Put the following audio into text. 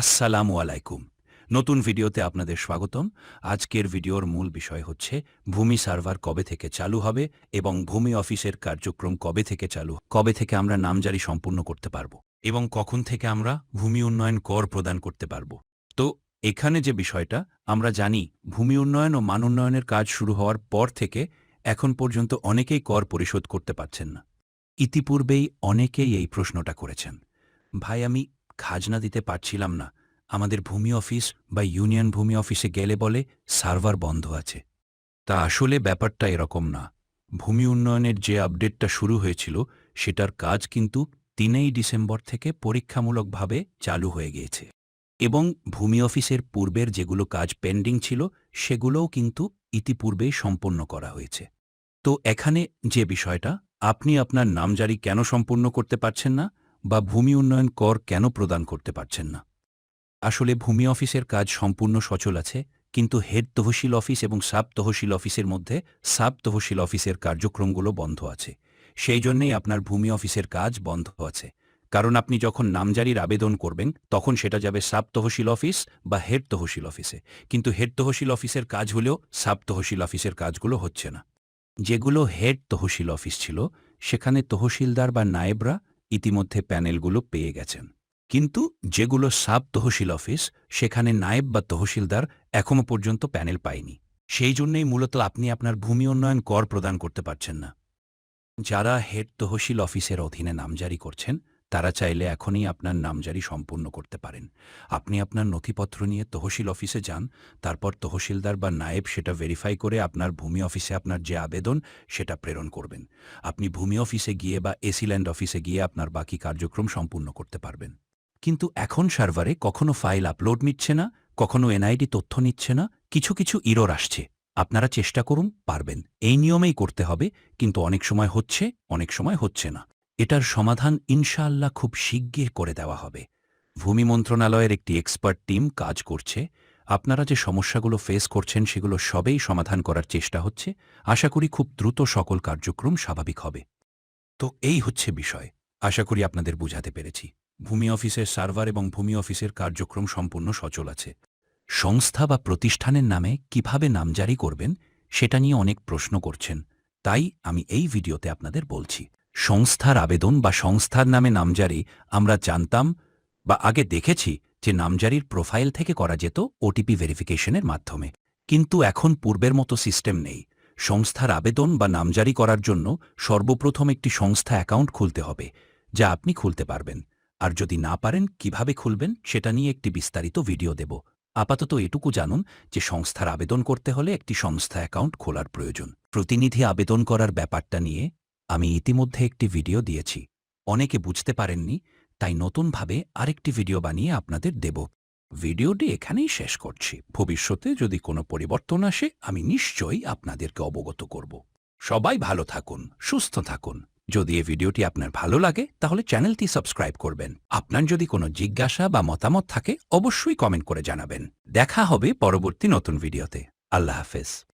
আসসালামু আলাইকুম। নতুন ভিডিওতে আপনাদের স্বাগতম। আজকের ভিডিওর মূল বিষয় হচ্ছে, ভূমি সার্ভার কবে থেকে চালু হবে এবং ভূমি অফিসের কার্যক্রম কবে থেকে চালু, কবে থেকে আমরা নামজারি সম্পূর্ণ করতে পারব এবং কখন থেকে আমরা ভূমি উন্নয়ন কর প্রদান করতে পারব। তো, এখানে যে বিষয়টা, আমরা জানি ভূমি উন্নয়ন ও মান উন্নয়নের কাজ শুরু হওয়ার পর থেকে এখন পর্যন্ত অনেকেই কর পরিশোধ করতে পারছেন না। ইতিপূর্বেই অনেকেই এই প্রশ্নটা করেছেন। ভাই, আমি খাজনা দিতে পারছিলাম না। আমাদের ভূমি অফিস বা ইউনিয়ন ভূমি অফিসে গেলে বলে সার্ভার বন্ধ আছে। তা আসলে ব্যাপারটা এরকম না। ভূমি উন্নয়নের যে আপডেটটা শুরু হয়েছিল, সেটার কাজ কিন্তু তিনেই ডিসেম্বর থেকে পরীক্ষামূলকভাবে চালু হয়ে গিয়েছে। এবং ভূমি অফিসের পূর্বের যেগুলো কাজ পেন্ডিং ছিল, সেগুলোও কিন্তু ইতিপূর্বেই সম্পন্ন করা হয়েছে। তো এখানে যে বিষয়টা, আপনি আপনার নামজারি কেন সম্পূর্ণ করতে পারছেন না? বা ভূমি উন্নয়ন কর কেন প্রদান করতে পারছেন না? আসলে ভূমি অফিসের কাজ সম্পূর্ণ সচল আছে, কিন্তু হেড তহসিল অফিস এবং সাব তহসিল অফিসের মধ্যে সাব তহসিল অফিসের কার্যক্রমগুলো বন্ধ আছে। সেই জন্যেই আপনার ভূমি অফিসের কাজ বন্ধ আছে। কারণ আপনি যখন নামজারির আবেদন করবেন, তখন সেটা যাবে সাব তহসিল অফিস বা হেড তহসিল অফিসে। কিন্তু হেড তহসিল অফিসের কাজ হলেও সাব তহসিল অফিসের কাজগুলো হচ্ছে না। যেগুলো হেড তহসিল অফিস ছিল, সেখানে তহসিলদার বা নায়েবরা ইতিমধ্যে প্যানেলগুলো পেয়ে গেছেন। কিন্তু যেগুলো সাব তহসিল অফিস, সেখানে নায়েব বা তহসিলদার এখনও পর্যন্ত প্যানেল পায়নি। সেই জন্যই মূলত আপনি আপনার ভূমি উন্নয়ন কর প্রদান করতে পারছেন না। যারা হেড তহসিল অফিসের অধীনে নামজারি করছেন তারা চাইলে এখনই আপনার নামজারি সম্পূর্ণ করতে পারেন। আপনি আপনার নথিপত্র নিয়ে তহসিল অফিসে যান, তারপর তহসিলদার বা নায়েব সেটা ভেরিফাই করে আপনার ভূমি অফিসে আপনার যে আবেদন, সেটা প্রেরণ করবেন। আপনি ভূমি অফিসে গিয়ে বা এসিল্যান্ড অফিসে গিয়ে আপনার বাকি কার্যক্রম সম্পূর্ণ করতে পারবেন। কিন্তু এখন সার্ভারে কখনো ফাইল আপলোড নিচ্ছে না, কখনো এনআইডি তথ্য নিচ্ছে না, কিছু কিছু ইরোর আসছে। আপনারা চেষ্টা করুন, পারবেন। এই নিয়মেই করতে হবে, কিন্তু অনেক সময় হচ্ছে, অনেক সময় হচ্ছে না। এটার সমাধান ইনশাআল্লাহ খুব শিগগির করে দেওয়া হবে। ভূমি মন্ত্রণালয়ের একটি এক্সপার্ট টিম কাজ করছে। আপনারা যে সমস্যাগুলো ফেস করছেন সেগুলো সবেই সমাধান করার চেষ্টা হচ্ছে। আশা করি খুব দ্রুত সকল কার্যক্রম স্বাভাবিক হবে। তো এই হচ্ছে বিষয়। আশা করি আপনাদের বুঝাতে পেরেছি। ভূমি অফিসের সার্ভার এবং ভূমি অফিসের কার্যক্রম সম্পূর্ণ সচল আছে। সংস্থা বা প্রতিষ্ঠানের নামে কীভাবে নামজারি করবেন, সেটা নিয়ে অনেক প্রশ্ন করছেন। তাই আমি এই ভিডিওতে আপনাদের বলছি। সংস্থার আবেদন বা সংস্থার নামে নামজারি আমরা জানতাম বা আগে দেখেছি যে নামজারির প্রোফাইল থেকে করা যেত ওটিপি ভেরিফিকেশনের মাধ্যমে। কিন্তু এখন পূর্বের মতো সিস্টেম নেই। সংস্থার আবেদন বা নামজারি করার জন্য সর্বপ্রথম একটি সংস্থা অ্যাকাউন্ট খুলতে হবে, যা আপনি খুলতে পারবেন। আর যদি না পারেন, কীভাবে খুলবেন সেটা নিয়ে একটি বিস্তারিত ভিডিও দেব। আপাতত এটুকু জানুন যে সংস্থার আবেদন করতে হলে একটি সংস্থা অ্যাকাউন্ট খোলার প্রয়োজন। প্রতিনিধি আবেদন করার ব্যাপারটা নিয়ে আমি ইতিমধ্যে একটি ভিডিও দিয়েছি। অনেকে বুঝতে পারেননি, তাই নতুনভাবে আরেকটি ভিডিও বানিয়ে আপনাদের দেব। ভিডিওটি এখানেই শেষ করছি। ভবিষ্যতে যদি কোনো পরিবর্তন আসে, আমি নিশ্চয়ই আপনাদেরকে অবগত করব। সবাই ভালো থাকুন, সুস্থ থাকুন। যদি এই ভিডিওটি আপনার ভালো লাগে, তাহলে চ্যানেলটি সাবস্ক্রাইব করবেন। আপনার যদি কোনো জিজ্ঞাসা বা মতামত থাকে, অবশ্যই কমেন্ট করে জানাবেন। দেখা হবে পরবর্তী নতুন ভিডিওতে। আল্লাহ হাফেজ।